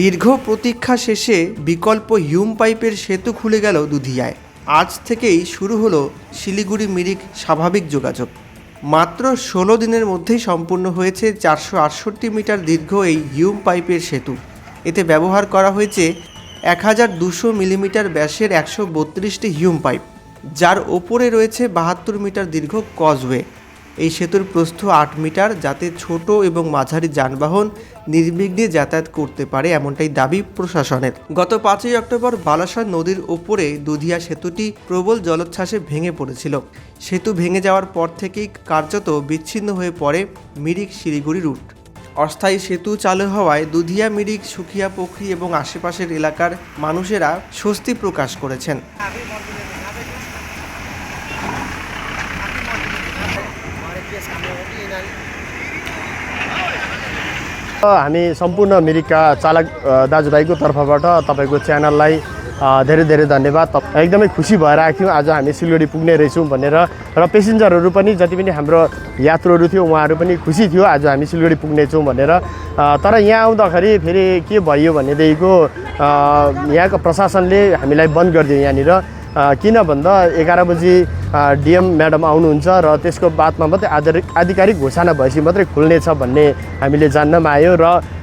দীর্ঘ প্রতীক্ষা শেষে বিকল্প হিউম পাইপের সেতু খুলে গেল দুধিয়ায়। আজ থেকেই শুরু হলো শিলিগুড়ি মিরিক স্বাভাবিক যোগাযোগ। মাত্র ষোলো দিনের মধ্যেই সম্পূর্ণ হয়েছে চারশো আটষট্টি মিটার দীর্ঘ এই হিউম পাইপের সেতু। এতে ব্যবহার করা হয়েছে এক হাজার দুশো মিলিমিটার ব্যাসের একশো বত্রিশটি হিউম পাইপ, যার ওপরে রয়েছে বাহাত্তর মিটার দীর্ঘ কজওয়ে। এই সেতুর প্রস্থ আট মিটার যাতে ছোট এবং মাঝারি যানবাহন নির্বিঘ্নে যাতায়াত করতে পারে এমনটাই দাবি প্রশাসনের। গত পাঁচই অক্টোবর বালাসর নদীর ওপরে দুধিয়া সেতুটি প্রবল জলোচ্ছ্বাসে ভেঙে পড়েছিল। সেতু ভেঙে যাওয়ার পর থেকেই কার্যত বিচ্ছিন্ন হয়ে পড়ে মিরিক শিলিগুড়ি রুট। অস্থায়ী সেতু চালু হওয়ায় দুধিয়া মিরিক, সুখিয়া পুখরি এবং আশেপাশের এলাকার মানুষেরা স্বস্তি প্রকাশ করেছেন। हामी सम्पूर्ण मिरिकका चालक दाजुभाइको तर्फबाट तपाईँको च्यानललाई धेरै धेरै धन्यवाद। एकदमै खुसी भएर आएको थियौँ। आज हामी सिलगढी पुग्ने रहेछौँ भनेर। र पेसेन्जरहरू पनि जति पनि हाम्रो यात्रुहरू थियो उहाँहरू पनि खुसी थियो। आज हामी सिलगढी पुग्नेछौँ भनेर। तर यहाँ आउँदाखेरि फेरि के भयो भनेदेखिको यहाँको प्रशासनले हामीलाई बन्द गरिदियो यहाँनिर। किन भन्दा एघार बजी डिएम म्याडम आउनुहुन्छ र त्यसको बादमा मात्रै आधिकारिक आधिकारिक घोषणा भएपछि मात्रै खुल्नेछ भन्ने हामीले जान्नमा आयो र